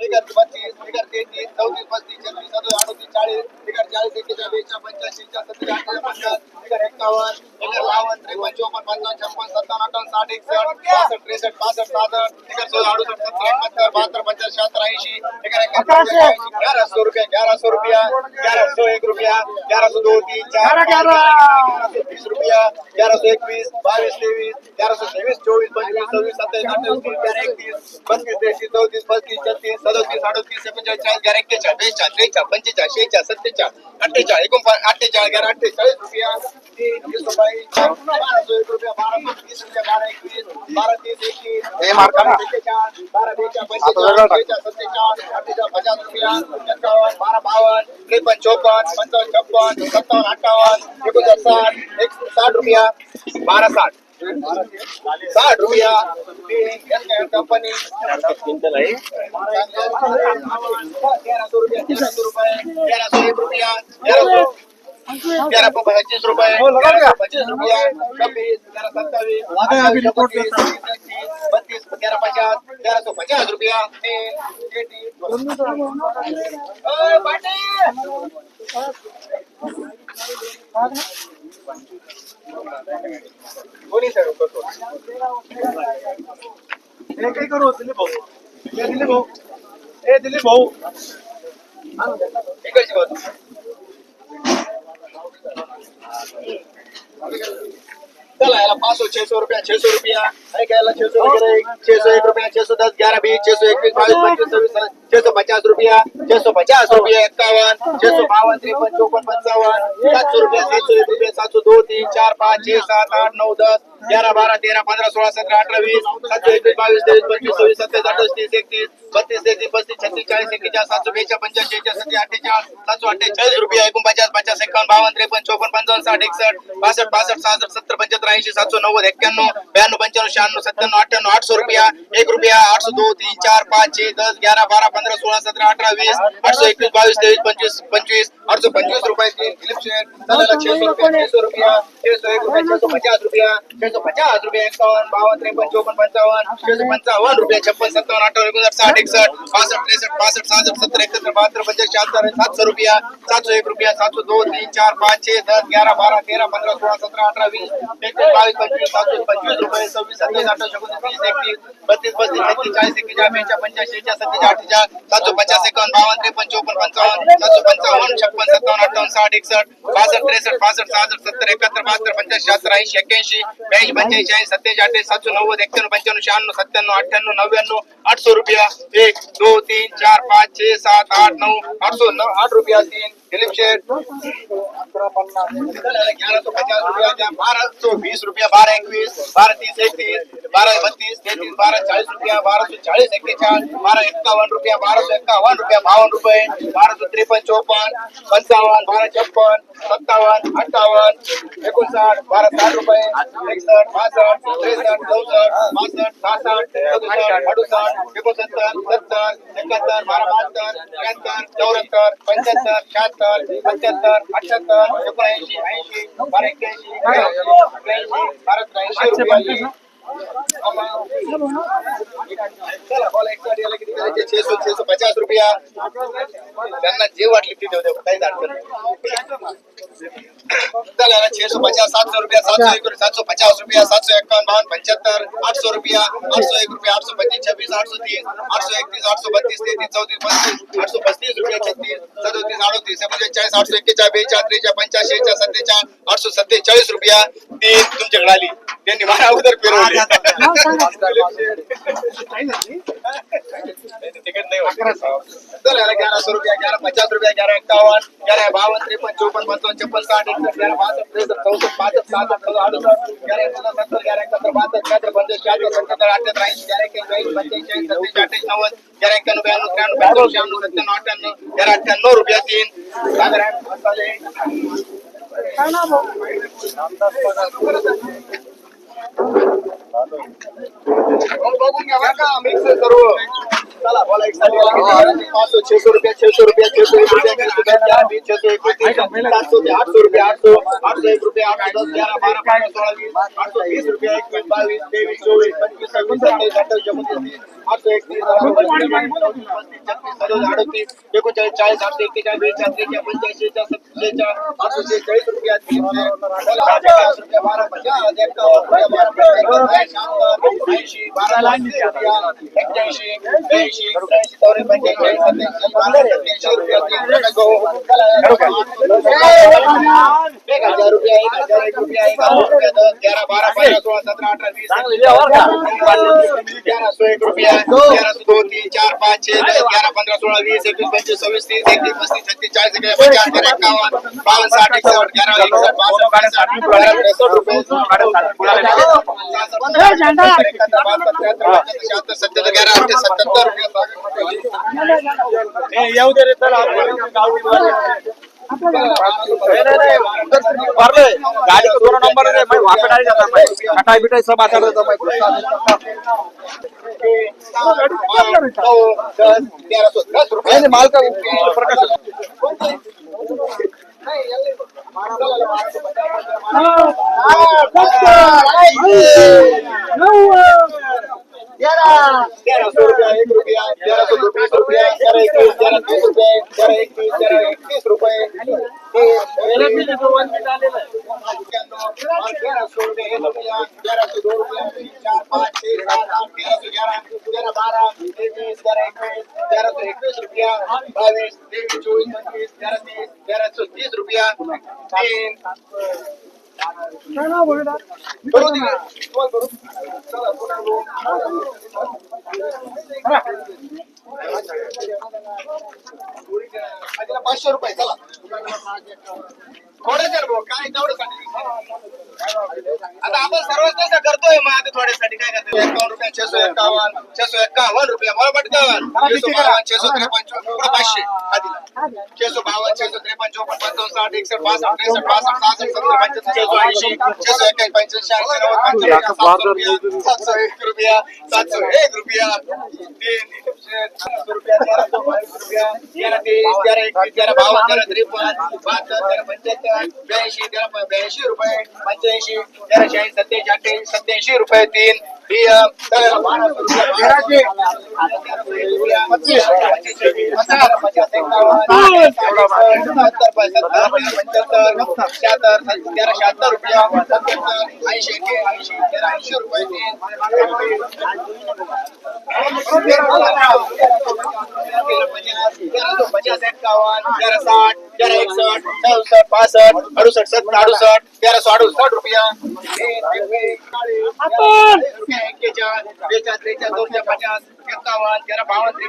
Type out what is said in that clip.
बत्तीस तेहतीस चौतीस पस्तीस छत्तीस अडतीस सत्तर छप्पन साठ सत्तर बहात्तर ग्यारह सौ रुपया ग्यारह सौ रुपया ग्यारह सौ एक रुपया ग्यारह सौ दो तीन चार ग्यारह सौ बीस रुपया ग्यारह सौ इक्कीस बाईस तेईस ग्यारह सौ तेईस चौबीस पंचवीस छब्बीस तेहतीस चौतीस पस्तीस छत्तीस सदतीस अडतीस एकोणचाळीस चाळीस ग्यारह एक्केचाळीस बेचाळीस पंचेचाळीस शेहेचाळीस सत्तेचाळीस अठ्ठेचाळीस एकोणपन्नास अठ्ठेचाळीस ग्यारह अठ्ठेचाळीस रुपया तीन वीस रुपये बारा सौ एक सौ तीस रुपया बारा एकवीस बारा तीस एकतीस मार्क करा. एक्केचाळीस बारा बेचाळीस पंचेचाळीस बेचाळीस सत्तेचाळीस अठ्ठेचाळीस पचास रुपया एक्कावन्न बारा बावन्न त्रेपन्न चौपन्न पंचावन्न छप्पन सत्तावन्न अठ्ठावन्न एकोणसाठ साठ रुपया बारा साठ साठ रुपया पच्चीस रुपया छब्बीस बत्तीस तीस, तेरह पचास तेरह सौ पचास रुपया! कोणी सर हे काय करू दिलीप दिलीप भाऊ हे इकडची बाजू चला, याला पाच सौ छह सौ रुपया. छह सौ रुपया छह सौ एक रुपया छह सौ दस ग्यारह बीस छह सौ इक्कीस छह सौ पचास रुपया छह सौ पचास रुपया इक्यावन छह सौ बावन तिरपन चौपन पंचावन सात सौ रुपया सात सौ एक रुपया सात सौ दो, तीन, चार, पाँच छह सात, आठ नौ दस ग्यारह बारह तेरह पंद्रह सोलह सत्रह अठारह बीस सात सौ एकवीस बाईस तेईस पच्चीस छब्बीस सत्ताईस अट्ठाईस तीस, एकतीस, बत्तीस छत्तीस चाळीस एक्केचाळीस सातशे बेचाळीस पंच्याऐंशी सत्ती अठ्ठेचाळीस सातशे अठ्ठेचाळीस रुपया एकोणपचास पचास एकावन्न बावन्न त्रेपन्न चौपन्न पंचावन्न साठ एकसष्ट बासष्ट पासष्ट सहासष्ट सत्तर पंच्याहत्तर ऐंशी सातशे नव्वद एक्क्याण्णव ब्याण्णव पंच्याण्णव शहाण्णव सत्त्याण्णव अठ्ठ्याण्णव आठशे रुपया एक रुपया आठशे दो तीन चार पाच छह दस ग्यारह बारह पंद्रह सोळा सतरा अठरा वीस आठशे एकवीस बावीस तेवीस पंचवीस पंचवीस पंचवीस छह सौ रुपया छह सौ रुपया छह सौ सौ पचास रुपया सौ पचास सौ छप्पन सत्तावन्न अठ्ठावन्न एकोणसाठ साठ एकसष्ट बासष्ट त्रेसष्ट पासष्ट सहासष्ट सत्तर एकाहत्तर बहात्तर पंच्याऐंशी शहात्तर सात सौ रुपया, सात सौ एक रुपया, सात सौ दो, तीन, चार, पाँच छह दस, ग्यारह, बारह, तेरह, पंद्रह, सोलह, सत्रह, अठारह, बीस एकवीस बाईस पंचवीस सात सौ पंचवीस रुपये सव्वीस सत्ताईस अठ्ठावीस एकोणतीस तीस एकतीस बत्तीस पस्तीस छत्तीस चाळीस एक्केचाळीस बेचाळीस पंच्याऐंशी शेहेचाळीस सत्तेचाळीस अठ्ठेचाळीस सातशे पचास एकावन्न बावन्न त्रेपन्न चौपन्न पंचावन्न सातशे पंचावन्न छप्पन सत्तावन्न अठ्ठावन्न साठ एकसष्ट बासष्ट त्रेसष्ट पासष्ट सहासष्ट सत्तर एकाहत्तर बहात्तर पंच्याऐंशी शहात्तर ऐंशी एक्क्याऐंशी ब्याऐंशी पंच्याऐंशी ऐंशी सत्तेचाळीस अठ्ठावीस सातशे नव्वद एक्क्याण्णव पंच्याण्णव शहाण्णव सत्त्याण्णव अठ्ठ्याण्णव नव्याण्णव आठशे रुपया, एक, दो, तीन, चार पाच छह सात, आठ नऊ आठशे नऊ आठ रुपया तीन दिलीप शेठ ग्यारह सौ पचास रुपया, बारह सौ बीस रुपया, बारह एकवीस बारह तीस एकतीस बारह बत्तीस, तैतीस, बारह चाळीस रुपया, बारह सौ चाळीस एक्केचाळीस बारह एक्कावन्न रुपया, बारह सौ एक्कावन्न रुपया बावन्न रुपये, बारह सौ त्रेपन्न चौपन्न पंचावन्न बारह छप्पन सत्तावन्न अठ्ठावन्न एकोणसाठ बारह साठ रुपये एकसष्ट बासष्ट त्रेसष्ट चौसष्ट बासष्ट सहासष्ट सदुसष्ट अडुसष्ट एकोणसत्तर सत्तर एकाहत्तर बारा बहात्तर त्र्याहत्तर चौऱ्याहत्तर पंच्याहत्तर शहात्तर सत्याहत्तर अठ्याहत्तर एकोणऐंशी ऐंशी बारा एक्क्याऐंशी एक्क्याऐंशी बारा त्र्याऐंशी रुपये चला बोला एक साडी आला किती करायचे छे सौ पचास रुपया। नाही. चला याला छे सौ पचास सात सौ रुपया सात सौ एक सात सौ पचास रुपया सात सौ इक्यावन बावन पचहत्तर आठ सौ रुपया आठ सौ एक रुपया आठ सौ पच्चीस छब्बीस आठ सौ तीस आठ सौ इकतीस आठ सौ बत्तीस तैतीस चौतीस पस्तीस आठ सौ पस्तीस रुपया छत्तीस सदोतीस अडोतीस एकोणचाळीस आठ सौ एक्केचाळीस बेचाळीस त्रेचाळीस शेहेचाळीस सत्तेचाळीस आठ सौ सत्तेचाळीस रुपया तीन तुमच्याकडे आली त्यांनी मला अगोदर फिरवली. नाही ग्यारह सौ रुपया ग्यारह पचास रुपया ग्यारह इक्यावन ग्यारह बावन त्रेपन्न चौपन्न पंचावन्न छप्पन साठ ग्यारह बासष्ट त्रेसष्ट चौसष्ट पासष्ट सहासष्ट अडुसष्ट ग्यारह एकोणसत्तर सत्तर ग्यारह एकाहत्तर बहात्तर शहात्तर पंच्याऐंशी शहात्तर सत्याहत्तर अठ्याहत्तर ऐंशी ग्यारह एक्क्याऐंशी पंच्याऐंशी ऐंशी सत्त्याऐंशी अठ्ठावीस नव्वद ग्यारह एक्क्याण्णव ब्याण्णव त्र्याण्णव पंच्याण्णव शहाण्णव सत्त्याण्णव अठ्ठ्याण्णव ग्यारह अठ्ठ्याण्णव रुपया तीन साधारण मसाले मग बघून घ्या बरं का मिक्स सर्व चला बोला एक साडी पाचशे छे सौ रुपया छे सौ रुपया छे सौ रुपया छे सौ दस ग्यारह बीस छे सौ इक्कीस सात सौ से आठ सौ रुपया आठ सौ आठ सौ एक रुपया आठ सौ दस ग्यारह बारह पंद्रह सोलह बीस आठ सौ बीस रुपया एक बाईस तेईस चौबीस, पच्चीस, सत्ताईस अट्ठाईस उनतीस आठ चाळीस आठशे एक्केचाळीस बेचाळीस त्रेचाळीस पंच्याऐंशी सत्तेचाळीस आठशे चाळीस रुपया पचास रुपया बारा पचास रुपया बारा ऐंशी बारा एक्क्याऐंशी ब्याऐंशी त्र्याऐंशी चौऱ्याऐंशी पंच्याऐंशी सत्त्याऐंशी बारा सत्त्याऐंशी रुपया तीन एक हज़ार रुपया एक हज़ार एक रुपया एक हज़ार रुपया दस ग्यारह बारह पंद्रह सोळा सतरा अठरा वीस ग्यारह सौ एक रुपया ग्यारह सौ दो तीन चार पाँच छह दस ग्यारह पंद्रह सोलह बीस इक्कीस पच्चीस छब्बीस तीस इकतीस बत्तीस छत्तीस चालीस पचास इक्यावन बावन साठ इकसठ ग्यारह इकसठ रुपये सत्तर ग्यारह अठ्ठे सत्तर येऊ दे रे चला भरले गाडी को दोनों नंबर है। मैं वहाँ पे डाल जाता मैं कटाई बिटाई सब आता रहता दस माल का प्रकाश ग्यारह सौ रुपया एक रुपया ग्यारह सौ बीस रुपया ग्यारह इक्कीस ग्यारह तीस रुपये ग्यारह रुपये ग्यारह सौ रुपये रुपया ग्यारह सौ दो रुपया चार पाँच छह सात आठ ग्यारह सौ ग्यारह ग्यारह बारह तेईस ग्यारह इक्कीस ग्यारह सौ इक्कीस रुपया बाईस तेईस चौबीस पच्चीस ग्यारह तीस ग्यारह सौ तीस रुपया तीन करू दे तुम्हाला करू चला पुन्हा करू. आजीला पाचशे रुपये चला. थोडे जर भाऊ काय तेवढ्यासाठी आता आपण सर्वच तसं करतोय मग आता थोड्यासाठी काय करतोय एकावन्न रुपया छेसो एकावन्न छेसो एकावन्न रुपया मला पटकावन्न छेसो बावन्न छेसो त्रेपन्न पाचशे आधीला छेसो बावन्न छेसो त्रेपन्न चोपन्न पंचावन्न साठ एकसष्ट बासष्ट त्रेसष्ट बासष्ट सहासष्ट सत्तर पंच्याहत्तर छेसो ऐंशी छेसो एक्क्याऐंशी पंच्याऐंशी शहाऐंशी नव्वद पंच्याऐंशी सातशो एक रुपया सातशो एक रुपया तीन रुपया तेरा रुपया तेरा तेरा एकवीस तेरा बावन्न तेरा त्रेपन्न बहात्तर तेरा पंच्याहत्तर ब्याऐंशी तेरा ब्याऐंशी रुपये पंच्याऐंशी तेरा शहाऐंशी सत्याऐंशी अठ्ठ्याऐंशी सत्याऐंशी रुपये तीन. साठ एकसठ चौसष्ट पासष्ट अडुसष्ट सत्तर अडुसष्ट तेरा सौ रुपया एक्केचाळीस पचास एक्कावन्न तेरा बावन्न